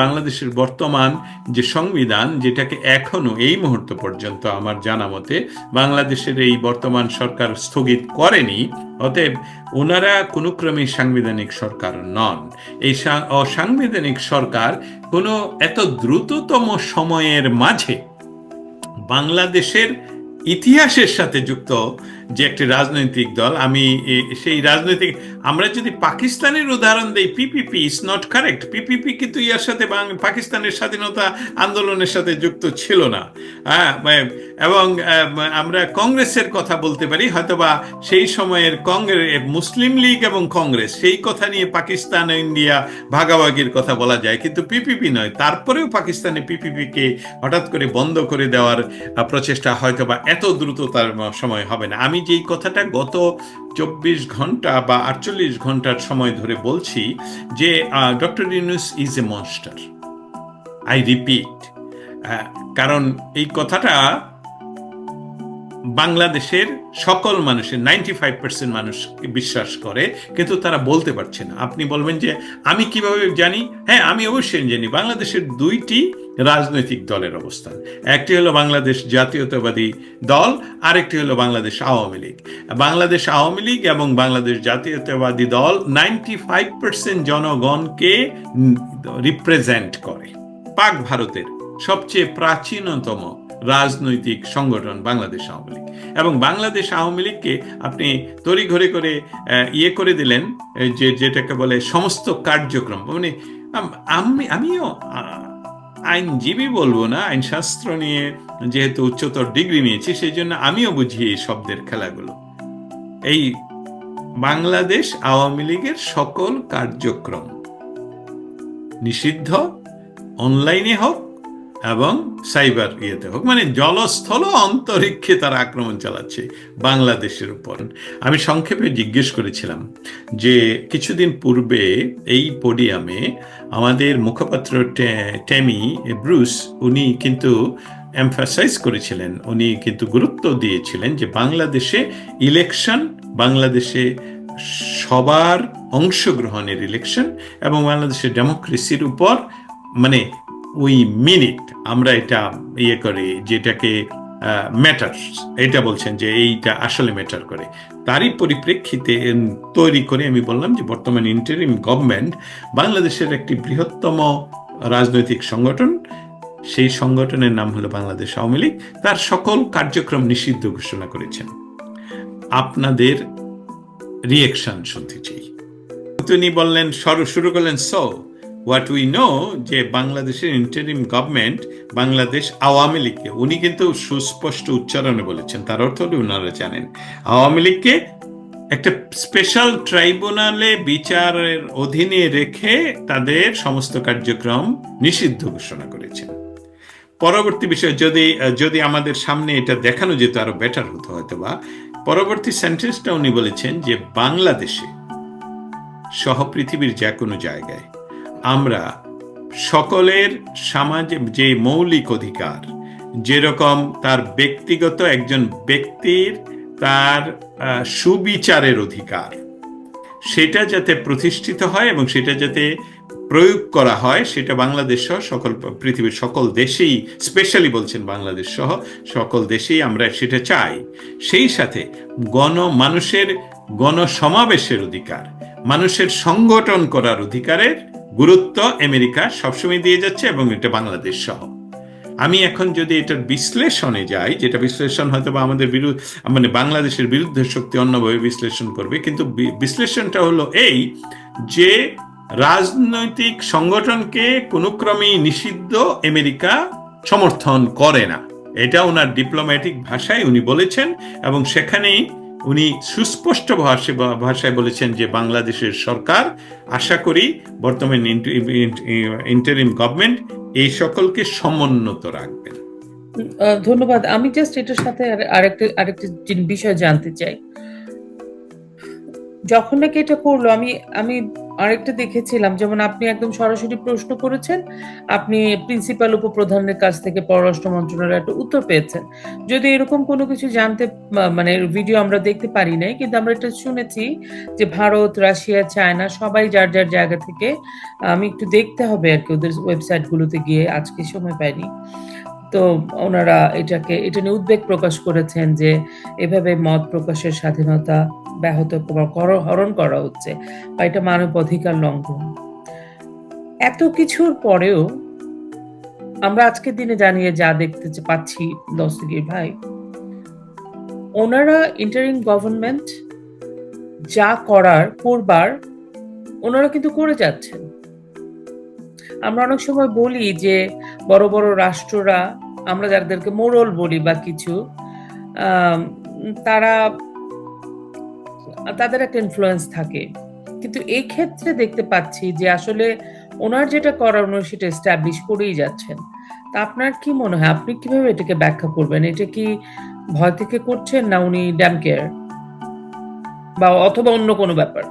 বাংলাদেশের বর্তমান যে সংবিধান, যেটাকে এখনও এই মুহূর্ত পর্যন্ত আমার জানা মতে বাংলাদেশের এই বর্তমান সরকার স্থগিত করেনি, অতএব ওনারা কোনো ক্রমে সাংবিধানিক সরকার নন। এই অসাংবিধানিক সরকার কোনো এত দ্রুততম সময়ের মাঝে বাংলাদেশের ইতিহাসের সাথে যুক্ত যে একটি রাজনৈতিক দল, আমি সেই রাজনৈতিক, আমরা যদি পাকিস্তানের উদাহরণ দেই PPP is not correct PPP কিন্তু ইয়ার সাথে পাকিস্তানের স্বাধীনতা আন্দোলনের সাথে যুক্ত ছিল না। হ্যাঁ এবং আমরা কংগ্রেসের কথা বলতে পারি, হয়তোবা সেই সময়ের কংগ্রেস মুসলিম লীগ এবং কংগ্রেস, সেই কথা নিয়ে পাকিস্তান ইন্ডিয়া ভাগাভাগির কথা বলা যায়, কিন্তু পিপিপি নয়। তারপরেও পাকিস্তানে পিপিপিকে হঠাৎ করে বন্ধ করে দেওয়ার প্রচেষ্টা হয়তোবা এত দ্রুততার সময় হবে না। আমি যেই কথাটা গত চব্বিশ ঘণ্টা বা আটচল্লিশ ঘণ্টার সময় ধরে বলছি যে doctor Yunus is a monster I repeat কারণ এই কথাটা বাংলাদেশের সকল মানুষের নাইনটি ফাইভ পার্সেন্ট মানুষ বিশ্বাস করে, কিন্তু তারা বলতে পারছে না। আপনি বলবেন যে, আমি কীভাবে জানি? হ্যাঁ আমি অবশ্যই জানি, বাংলাদেশের দুইটি রাজনৈতিক দলের অবস্থান। একটি হলো বাংলাদেশ জাতীয়তাবাদী দল, আরেকটি হলো বাংলাদেশ আওয়ামী লীগ। বাংলাদেশ আওয়ামী লীগ এবং বাংলাদেশ জাতীয়তাবাদী দল নাইনটি ফাইভ পার্সেন্ট জনগণকে রিপ্রেজেন্ট করে। পাক ভারতের সবচেয়ে প্রাচীনতম রাজনৈতিক সংগঠন বাংলাদেশ আওয়ামী লীগ। এবং বাংলাদেশ আওয়ামী লীগকে আপনি তড়ি ঘরে করে ইয়ে করে দিলেন যে যেটাকে বলে সমস্ত কার্যক্রম। মানে আমি আমিও আইনজীবী বলব না, আইনশাস্ত্র নিয়ে যেহেতু উচ্চতর ডিগ্রি নিয়েছি, সেই জন্য আমিও বুঝি এই শব্দের খেলাগুলো। এই বাংলাদেশ আওয়ামী লীগের সকল কার্যক্রম নিষিদ্ধ, অনলাইনে হোক এবং সাইবার ইয়েতে হোক মানে জলস্থল অন্তরিক্ষে তারা আক্রমণ চালাচ্ছে বাংলাদেশের উপর। আমি সংক্ষেপে জিজ্ঞেস করেছিলাম যে কিছুদিন পূর্বে এই পোডিয়ামে আমাদের মুখপাত্র টেমি ব্রুস, উনি কিন্তু এমফাসাইজ করেছিলেন, উনি কিন্তু গুরুত্ব দিয়েছিলেন যে বাংলাদেশে ইলেকশন, বাংলাদেশে সবার অংশগ্রহণের ইলেকশন এবং বাংলাদেশের ডেমোক্রেসির উপর মানে উই মিনিট আমরা এটা ইয়ে করি, যেটাকে ম্যাটার এটা বলছেন যে এইটা আসলে ম্যাটার করে। তারই পরিপ্রেক্ষিতে তৈরি করে আমি বললাম যে বর্তমান ইন্টারিম গভর্নমেন্ট বাংলাদেশের একটি বৃহত্তম রাজনৈতিক সংগঠন, সেই সংগঠনের নাম হলো বাংলাদেশ আওয়ামী লীগ, তার সকল কার্যক্রম নিষিদ্ধ ঘোষণা করেছেন। আপনাদের রিয়েকশন শুনতে চাই। তিনি বললেন শুরু করলেন সো হোয়াট উই নো যে বাংলাদেশের ইন্টারিম গভর্নমেন্ট বাংলাদেশ আওয়ামী লীগকে, উনি কিন্তু সুস্পষ্ট উচ্চারণে বলেছেন। তার অর্থ হলো ওনারা জানেন। আওয়ামী লীগকে একটা স্পেশাল ট্রাইব্যুনালে বিচারের অধীনে রেখে তাদের সমস্ত কার্যক্রম নিষিদ্ধ ঘোষণা করেছেন। পরবর্তী বিষয়, যদি যদি আমাদের সামনে এটা দেখানো যেত, আরও বেটার হতো হয়তো বা পরবর্তী সেন্টেন্সটা উনি বলেছেন যে, বাংলাদেশে সহ পৃথিবীর যে কোনো জায়গায় আমরা সকলের সমাজে যে মৌলিক অধিকার, যেরকম তার ব্যক্তিগত একজন ব্যক্তির তার সুবিচারের অধিকার, সেটা যাতে প্রতিষ্ঠিত হয় এবং সেটা যাতে প্রয়োগ করা হয়, সেটা বাংলাদেশ সহ সকল পৃথিবীর সকল দেশেই স্পেশালি বলছেন বাংলাদেশ সহ সকল দেশেই আমরা সেটা চাই। সেই সাথে গণ মানুষের গণসমাবেশের অধিকার, মানুষের সংগঠন করার অধিকারের গুরুত্ব আমেরিকা সবসময় দিয়ে যাচ্ছে এবং এটা বাংলাদেশ সহ। আমি এখন যদি এটার বিশ্লেষণে যাই, যেটা বিশ্লেষণ হয়তো বা আমাদের বিরুদ্ধে মানে বাংলাদেশের বিরুদ্ধে শক্তি অন্যভাবে বিশ্লেষণ করবে, কিন্তু বিশ্লেষণটা হলো এই যে রাজনৈতিক সংগঠনকে কোনো ক্রমেই নিষিদ্ধ আমেরিকা সমর্থন করে না। এটা ওনার ডিপ্লোম্যাটিক ভাষায় উনি বলেছেন এবং সেখানেই উনি সুস্পষ্ট ভাষা ভাষায় বলেছেন যে বাংলাদেশের সরকার আশা করি বর্তমান ইন্টারিম গভর্নমেন্ট এই সকলকে সমুন্নত রাখবেন ধন্যবাদ। আমি জাস্ট এটার সাথে আর- আরেকটা আরেকটা বিষয় জানতে চাই। যখন নাকি এটা করল, আমি আমি আরেকটা দেখেছিলাম, যেমন আপনি একদম সরাসরি প্রশ্ন করেছেন, আপনি প্রিন্সিপাল উপপ্রধানের কাছ থেকে পররাষ্ট্র মন্ত্রণালয় একটা উত্তর পেয়েছেন। যদি এরকম কোনো কিছু জানতে মানে ভিডিও আমরা দেখতে পারি নাই, কিন্তু আমরা এটা শুনেছি যে ভারত, রাশিয়া, চায়না সবাই যার যার জায়গা থেকে, আমি একটু দেখতে হবে আর কি ওদের ওয়েবসাইট গুলোতে গিয়ে, আজকে সময় পাইনি। তো ওনারা এটাকে, এটা নিয়ে উদ্বেগ প্রকাশ করেছেন যে এভাবে মত প্রকাশের স্বাধীনতা ব্যাহত হরণ করা হচ্ছে বা এটা মানব অধিকার লঙ্ঘন। এত কিছুর পরেও আমরা আজকের দিনে জানিয়ে যা দেখতে পাচ্ছি দস্তগীর ভাই, ওনারা ইন্টারিম গভর্নমেন্ট যা করার করবার ওনারা কিন্তু করে যাচ্ছেন। আমরা অনেক সময় বলি যে বড় বড় রাষ্ট্ররা, আমরা যাদেরকে মোড়ল বলি বা কিছু তারা তাদের একটা ইনফ্লুয়েন্স থাকে। কিন্তু এই ক্ষেত্রে দেখতে পাচ্ছি যে আসলে ওনার যেটা করানো সেটা এস্টাবলিশ করেই যাচ্ছেন। তা আপনার কি মনে হয়? আপনি কীভাবে এটাকে ব্যাখ্যা করবেন? এটা কি ভয় থেকে করছেন না উনি ড্যাম কেয়ার বা অথবা অন্য কোনো ব্যাপার?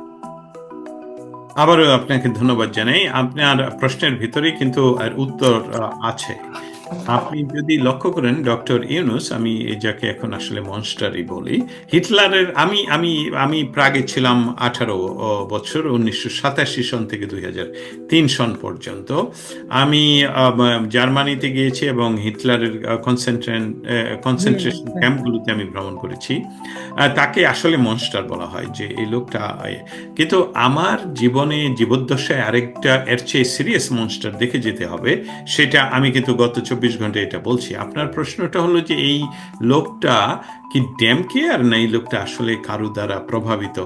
আবারও আপনাকে ধন্যবাদ জানাই। আপনার প্রশ্নের ভিতরেই কিন্তু উত্তর আছে। আপনি যদি লক্ষ্য করেন ডক্টর ইউনুস আমি যাকে এখন আসলে মনস্টারই বলি হিটলারের আমি আমি আমি প্রাগে ছিলাম আঠারো বছর উনিশশো সাতাশি সন থেকে দুই হাজার তিন সন পর্যন্ত। আমি জার্মানিতে গিয়েছি এবং হিটলারের কনসেন্ট্রেন কনসেন্ট্রেশন ক্যাম্পগুলোতে আমি ভ্রমণ করেছি। তাকে আসলে মনস্টার বলা হয় যে এই লোকটা কিন্তু আমার জীবনে জীবদ্দশায় আরেকটা এর চেয়ে সিরিয়াস মনস্টার দেখে যেতে হবে সেটা আমি কিন্তু গত চব্বিশ ঘন্টায় এটা বলছি। আপনার প্রশ্নটা হলো যে এই লোকটা কি ড্যাম কেয়ার না এই লোকটা আসলে কারও দ্বারা প্রভাবিত?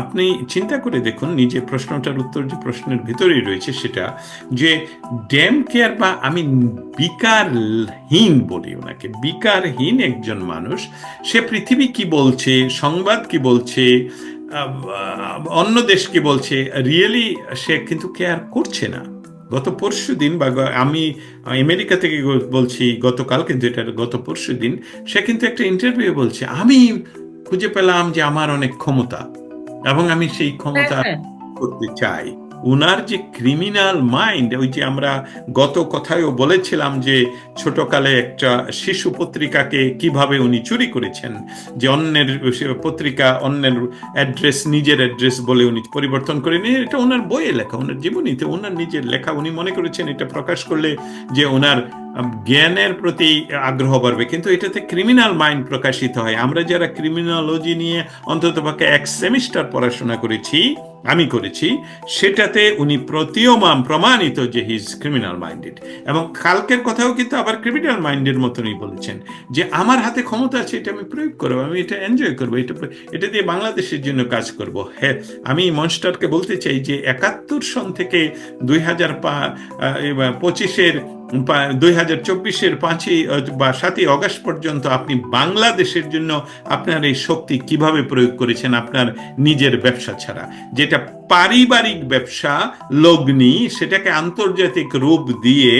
আপনি চিন্তা করে দেখুন, নিজে প্রশ্নটার উত্তর যে প্রশ্নের ভিতরেই রয়েছে সেটা যে ড্যাম কেয়ার বা আমি বিকারহীন বলি ওনাকে, বিকারহীন একজন মানুষ, সে পৃথিবী কি বলছে, সংবাদ কি বলছে অন্য দেশ কি বলছে, রিয়েলি সে কিন্তু কেয়ার করছে না। গত পরশু দিন বা আমি আমেরিকা থেকে বলছি গতকাল কিন্তু এটা গত পরশু দিন সে কিন্তু একটা ইন্টারভিউ বলছে আমি খুঁজে পেলাম যে আমার অনেক ক্ষমতা এবং আমি সেই ক্ষমতা হ্যাঁ, করতে চাই। উনার যে ক্রিমিনাল মাইন্ড ওই যে আমরা গত কথায়ও বলেছিলাম যে ছোটকালে একটা শিশু পত্রিকাকে কীভাবে উনি চুরি করেছেন, যে অন্যের পত্রিকা, অন্যের অ্যাড্রেস নিজের অ্যাড্রেস বলে উনি পরিবর্তন করে নিয়ে এটা ওনার বইয়ে লেখা ওনার জীবনীতে ওনার নিজের লেখা উনি মনে করেছেন এটা প্রকাশ করলে যে ওনার জ্ঞানের প্রতি আগ্রহ বাড়বে, কিন্তু এটাতে ক্রিমিনাল মাইন্ড প্রকাশিত হয়। আমরা যারা ক্রিমিনোলজি নিয়ে অন্তত পক্ষে এক সেমিস্টার পড়াশোনা করেছি, আমি করেছি, সেটাতে উনি প্রতীয়মান, প্রমাণিত যে হিজ ক্রিমিনাল মাইন্ডেড এবং কালকের কথাও কিন্তু আবার ক্রিমিনাল মাইন্ডের মতনই বলেছেন যে আমার হাতে ক্ষমতা আছে, এটা আমি প্রয়োগ করব, আমি এটা এনজয় করব, এটা এটা দিয়ে বাংলাদেশের জন্য কাজ করব। হ্যাঁ আমি মনস্টারকে বলতে চাই যে একাত্তর সন থেকে দুই হাজার পা পঁচিশের দুই হাজার চব্বিশের পাঁচই বা সাতই অগস্ট পর্যন্ত আপনি বাংলাদেশের জন্য আপনার এই শক্তি কীভাবে প্রয়োগ করেছেন আপনার নিজের ব্যবসা ছাড়া? যেটা পারিবারিক ব্যবসা, লগ্নি, সেটাকে আন্তর্জাতিক রূপ দিয়ে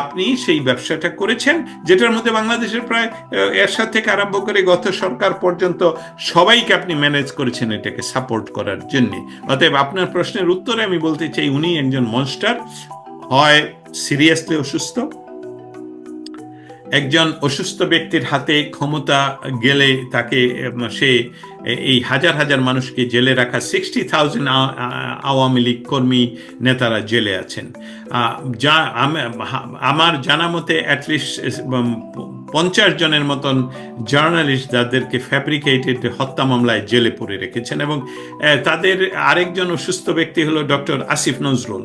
আপনি সেই ব্যবসাটা করেছেন, যেটার মধ্যে বাংলাদেশের প্রায় এরশাদ থেকে আরম্ভ করে গত সরকার পর্যন্ত সবাইকে আপনি ম্যানেজ করেছেন এটাকে সাপোর্ট করার জন্য। অতএব আপনার প্রশ্নের উত্তরে আমি বলতে চাই, উনি একজন মনস্টার হয় সিরিয়াসলি অসুস্থ? একজন অসুস্থ ব্যক্তির হাতে ক্ষমতা গেলে তাকে সে এই হাজার হাজার মানুষকে জেলে রাখা সিক্সটি থাউজেন্ড আওয়ামী লীগ কর্মী নেতারা জেলে আছেন। যা আমার জানা মতে অ্যাটলিস্ট পঞ্চাশ জনের মতন জার্নালিস্ট যাদেরকে ফ্যাব্রিকেটেড হত্যা মামলায় জেলে পুরে রেখেছেন এবং তাদের আরেকজন অসুস্থ ব্যক্তি হলো ডক্টর আসিফ নজরুল।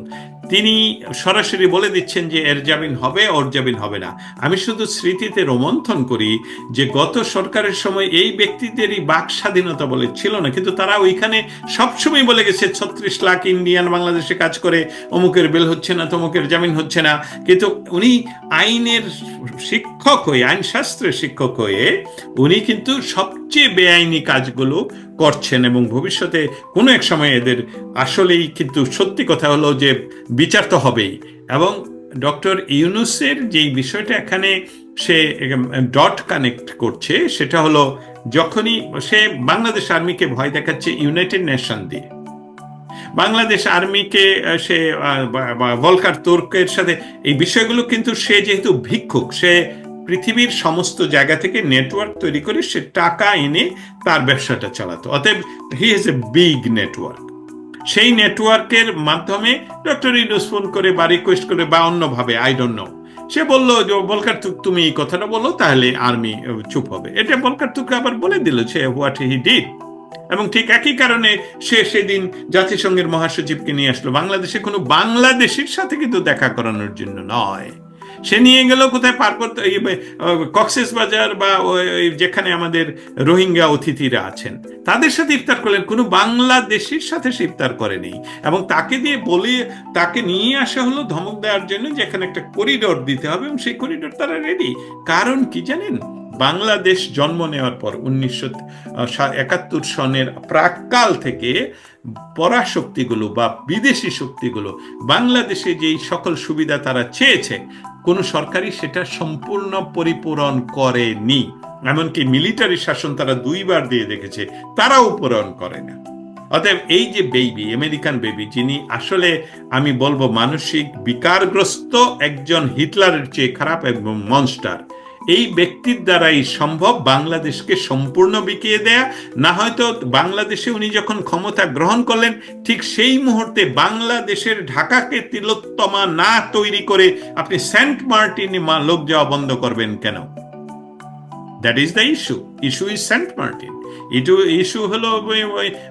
তিনি সরাসরি বলে দিচ্ছেন যে এর জামিন হবে, ওর জামিন হবে না। আমি শুধু স্মৃতিতে রোমন্থন করি যে গত সরকারের সময় এই ব্যক্তিদেরই বাক স্বাধীনতা বলে ছিল না, কিন্তু তারা ওইখানে সবসময় বলে গেছে, ছত্রিশ লাখ ইন্ডিয়ান বাংলাদেশে কাজ করে, অমুকের বেল হচ্ছে না, তমুকের জামিন হচ্ছে না। কিন্তু উনি আইনের শিক্ষক হয়ে আইন শাস্ত্রের শিক্ষক হয়ে, উনি কিন্তু সবচেয়ে বেআইনি কাজগুলো করছেন এবং ভবিষ্যতে কোনো এক সময় এদের আসলেই কিন্তু সত্যি কথা হলো যে বিচার তো হবেই। এবং ডক্টর ইউনুসের যেই বিষয়টা এখানে সে ডট কানেক্ট করছে সেটা হলো যখনই সে বাংলাদেশ আর্মিকে ভয় দেখাচ্ছে ইউনাইটেড নেশন দিয়ে। বাংলাদেশ আর্মিকে সে আহ, বা- বা ভলকার তুর্কের সাথে এই বিষয়গুলো কিন্তু সে যেহেতু ভিক্ষুক সে পৃথিবীর সমস্ত জায়গা থেকে নেটওয়ার্ক তৈরি করে সে টাকা এনে তার ব্যবসাটা চালাতো। অতএব he has a big network সেই নেটওয়ার্কের মাধ্যমে ডক্টর ইউনুস ফোন করে বা রিকোয়েস্ট করে বা অন্যভাবে আই ডোন্ট নো সে বলল যে, বলকার তুক তুমি এই কথাটা বলো, তাহলে আর্মি চুপ হবে। এটা বলকার তুক আবার বলে দিল সে হোয়াট হি ডিড? এবং ঠিক একই কারণে সে সেদিন জাতিসংঘের মহাসচিবকে নিয়ে আসলো। বাংলাদেশে কোনো বাংলাদেশের সাথে কিন্তু দেখা করানোর জন্য নয়। সে নিয়ে গেল কোথায় পার করতে কক্সেস বাজার বা যেখানে আমাদের রোহিঙ্গা অতিথিরা আছেন, তাদের সাথে ইফতার করলেন। কোনো বাংলাদেশের সাথে সে ইফতার করেনি। এবং তাকে দিয়ে বলে, তাকে নিয়ে আসা হলো ধমক দেওয়ার জন্য, যেখানে একটা করিডোর দিতে হবে, এবং সেই করিডোর তারা রেডি কারণ কি জানেন? বাংলাদেশ জন্ম নেওয়ার পর উনিশশো একাত্তর সনের প্রাককাল থেকে পরাশক্তিগুলো বা বিদেশি শক্তিগুলো, বাংলাদেশে যেই সকল সুবিধা তারা চেয়েছে, কোনো সরকারই সেটা সম্পূর্ণ পরিপূরণ করেনি। এমনকি মিলিটারি শাসন তারা দুইবার দিয়ে দেখেছে, তারাও পূরণ করে না। অতএব এই যে বেবি আমেরিকান বেবি যিনি আসলে, আমি বলব, মানসিক বিকারগ্রস্ত একজন হিটলারের চেয়ে খারাপ এবং মনস্টার এই ব্যক্তির দ্বারাই সম্ভব বাংলাদেশকে সম্পূর্ণ বিকিয়ে দেয়া। না হয়তো বাংলাদেশে উনি যখন ক্ষমতা গ্রহণ করলেন, ঠিক সেই মুহূর্তে বাংলাদেশের ঢাকাকে তিলোত্তমা না তৈরি করে আপনি সেন্ট মার্টিনে লোক যাওয়া বন্ধ করবেন কেন? That is the issue issue is Saint Martin ইটু issue হলো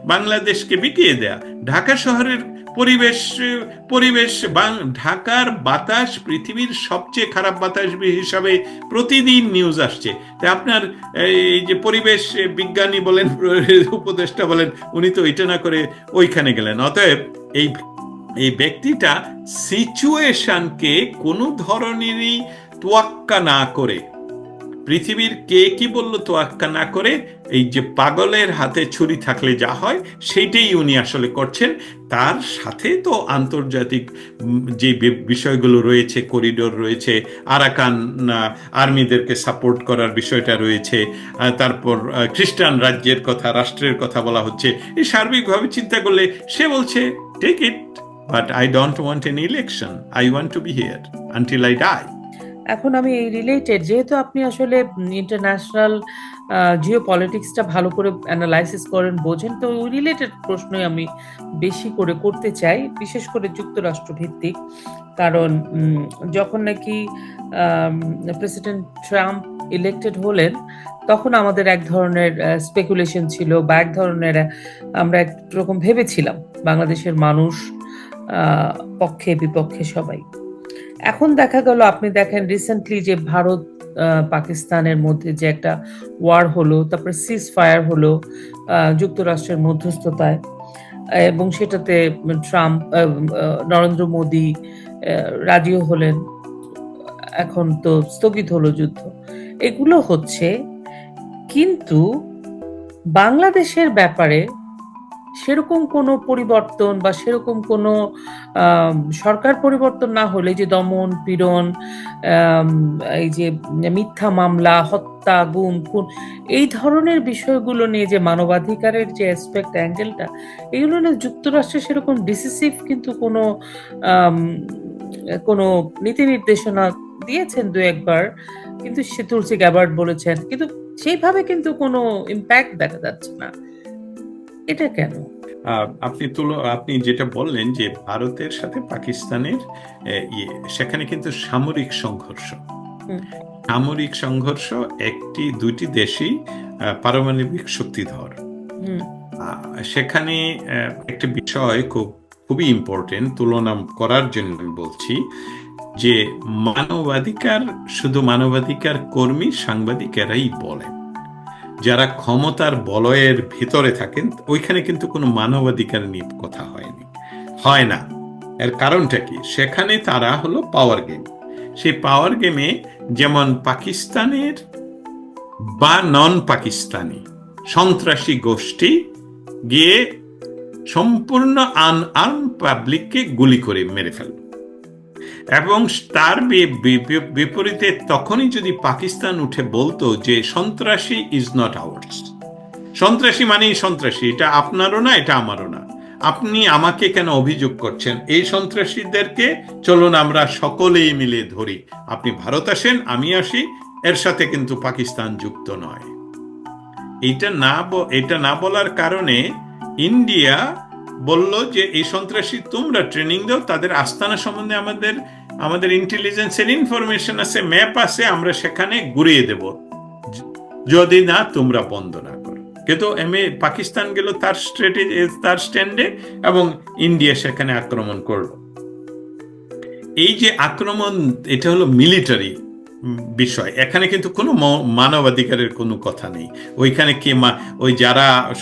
বাংলাদেশকে বিকিয়ে দেয়া। ঢাকা শহরের পরিবেশ পরিবেশ ঢাকার বাতাস পৃথিবীর সবচেয়ে খারাপ বাতাস হিসাবে প্রতিদিন নিউজ আসছে। তা আপনার, এই যে পরিবেশ বিজ্ঞানী বলেন, উপদেষ্টা বলেন, উনি তো এটা না করে ওইখানে গেলেন। অতএব এই এই ব্যক্তিটা সিচুয়েশনকে কোনো ধরনেরই তোয়াক্কা না করে পৃথিবীর কে কি বলল তোয়াক্কা না করে, এই যে পাগলের হাতে ছুরি থাকলে যা হয়, সেইটাই উনি আসলে করছেন। তার সাথে তো আন্তর্জাতিক যে বিষয়গুলো রয়েছে, করিডোর রয়েছে, আরাকান আর্মিদেরকে সাপোর্ট করার বিষয়টা রয়েছে তারপর খ্রিস্টান রাজ্যের কথা, রাষ্ট্রের কথা বলা হচ্ছে, এই সার্বিকভাবে চিন্তা করলে সে বলছে take it but I don't want an election I want to be here until I die এখন আমি এই রিলেটেড যেহেতু আপনি আসলে ইন্টারন্যাশনাল জিও পলিটিক্সটা ভালো করে অ্যানালাইসিস করেন, বোঝেন, তো ওই রিলেটেড প্রশ্নই আমি বেশি করে করতে চাই, বিশেষ করে যুক্তরাষ্ট্র ভিত্তিক কারণ যখন নাকি প্রেসিডেন্ট ট্রাম্প ইলেক্টেড হলেন, তখন আমাদের এক ধরনের স্পেকুলেশন ছিল বা এক ধরনের, আমরা একরকম ভেবেছিলাম, বাংলাদেশের মানুষ পক্ষে, বিপক্ষে সবাই। এখন দেখা গেল, আপনি দেখেন রিসেন্টলি যে ভারত পাকিস্তানের মধ্যে যে একটা ওয়ার হলো, তারপরে সিজ ফায়ার হলো যুক্তরাষ্ট্রের মধ্যস্থতায়, এবং সেটাতে ট্রাম্প নরেন্দ্র মোদী রাজিও হলেন, এখন তো স্থগিত হলো যুদ্ধ। এগুলো হচ্ছে, কিন্তু বাংলাদেশের ব্যাপারে সেরকম কোনো পরিবর্তন বা সেরকম কোনো সরকার পরিবর্তন না হলে যে দমন, পীড়ন এই যে মিথ্যা মামলা, হত্যা, গুম, খুন, এই ধরনের বিষয়গুলো নিয়ে যে মানবাধিকারের যে অ্যাসপেক্ট অ্যাঙ্গেলটা এগুলো নিয়ে যুক্তরাষ্ট্রে সেরকম ডিসিসিভ কিন্তু কোনো কোনো নীতি নির্দেশনা দিয়েছেন দু একবার, কিন্তু সে তুলসী গ্যাবার্ড বলেছেন, কিন্তু সেইভাবে কিন্তু কোনো ইম্প্যাক্ট দেখা যাচ্ছে না। এটা কেন? আপনি তুলো আপনি যেটা বললেন যে ভারতের সাথে পাকিস্তানের ইয়ে সেখানে কিন্তু সামরিক সংঘর্ষ। সামরিক সংঘর্ষ একটি দুইটি দেশই পারমাণবিক শক্তিধর। সেখানে একটি বিষয় খুব খুবই ইম্পর্টেন্ট তুলনা করার জন্য আমি বলছি যে মানবাধিকার শুধু মানবাধিকার কর্মী সাংবাদিকেরাই বলেন। যারা ক্ষমতার বলয়ের ভিতরে থাকেন, ওইখানে কিন্তু কোনো মানবাধিকার নিয়ে কথা হয়নি। হয় না। এর কারণটা কি? সেখানে তারা হলো পাওয়ার গেম সেই পাওয়ার গেমে যেমন পাকিস্তানের বা নন পাকিস্তানি সন্ত্রাসী গোষ্ঠী গিয়ে সম্পূর্ণ আনআর্ম পাবলিককে গুলি করে মেরে ফেলল। এবং তার বিপরীতে তখনই যদি পাকিস্তান উঠে বলতো যে সন্ত্রাসী ইজ নট আওয়ার্স সন্ত্রাসী মানেই সন্ত্রাসী, এটা আপনারও না, এটা আমারও না। আপনি আমাকে কেন অভিযোগ করছেন? এই সন্ত্রাসীদেরকে চলুন আমরা সকলেই মিলে ধরি। আপনি ভারত আসেন, আমি আসি, এর সাথে কিন্তু পাকিস্তান যুক্ত নয়। এটা না এটা না বলার কারণে ইন্ডিয়া বলল যে, এই সন্ত্রাসী তোমরা ট্রেনিং দাও, তাদের আস্তানা সম্বন্ধে আমাদের আমাদের ইন্টেলিজেন্সের ইনফরমেশন আছে ম্যাপ আছে, আমরা সেখানে ঘুরিয়ে দেব। যদি না, তোমরা বন্ধ না করো। কিন্তু এমএ পাকিস্তান গেল তার স্ট্র্যাটেজি তার স্ট্যান্ডে এবং ইন্ডিয়া সেখানে আক্রমণ করল। এই যে আক্রমণ, এটা হলো মিলিটারি বিষয়। এখানে কিন্তু কোনো মানবাধিকারের কোনো কথা নেই। ওইখানে কে মা- ওই যারা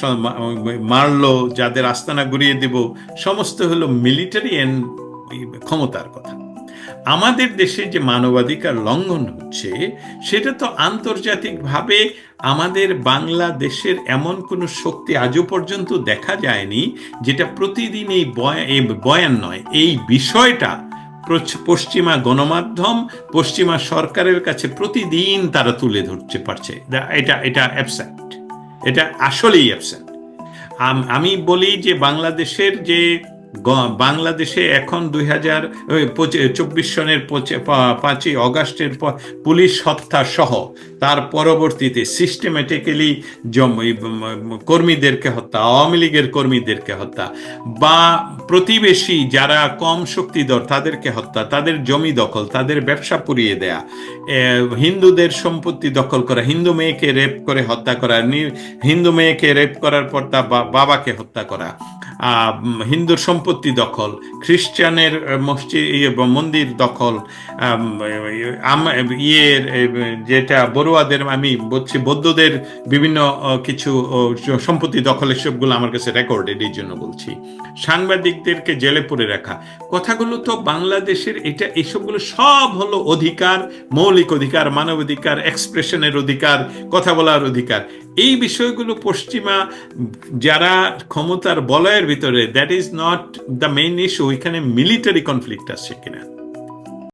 মারলো, যাদের আস্তানা ঘুরিয়ে দেব, সমস্ত হলো মিলিটারি এন্ড ক্ষমতার কথা। আমাদের দেশে যে মানবাধিকার লঙ্ঘন হচ্ছে, সেটা তো আন্তর্জাতিকভাবে আমাদের বাংলাদেশের এমন কোনো শক্তি আজও পর্যন্ত দেখা যায়নি, যেটা প্রতিদিন এই বয়া- বয়ান নয়। এই বিষয়টা পশ্চিমা গণমাধ্যম, পশ্চিমা সরকারের কাছে প্রতিদিন তারা তুলে ধরতে পারছে। এটা এটা অ্যাবসেন্ট এটা আসলেই অ্যাবসেন্ট আমি বলি যে বাংলাদেশের যে বাংলাদেশে এখন দুই হাজার চব্বিশ সনের পাঁচই অগাস্টের পুলিশ হত্যা সহ তার পরবর্তীতে সিস্টেমেটিক্যালি কর্মীদেরকে হত্যা আওয়ামী লীগের কর্মীদেরকে হত্যা বা প্রতিবেশী যারা কম শক্তিধর তাদেরকে হত্যা তাদের জমি দখল তাদের ব্যবসা পুড়িয়ে দেয়া হিন্দুদের সম্পত্তি দখল করা হিন্দু মেয়েকে রেপ করে হত্যা করা হিন্দু মেয়েকে রেপ করার পর বা- বাবাকে হত্যা করা হিন্দুর সম্পত্তি দখল খ্রিস্টানের মসজিদ ইয়ে, মন্দির দখল আম, আম- ইয়ের বড়ুয়াদের আমি বলছি বৌদ্ধদের বিভিন্ন কিছু সম্পত্তি দখল এসবগুলো আমার কাছে রেকর্ডেড এই জন্য বলছি। সাংবাদিকদেরকে জেলে পড়ে রাখা। কথাগুলো তো বাংলাদেশের, এটা, এসবগুলো সব হলো অধিকার, মৌলিক অধিকার মানবাধিকার এক্সপ্রেশনের অধিকার, কথা বলার অধিকার। এই বিষয়গুলো পশ্চিমা, যারা ক্ষমতার বলয়ের ভিতরে that is not the main issue এখানে মিলিটারি কনফ্লিক্ট আসছে কিনা।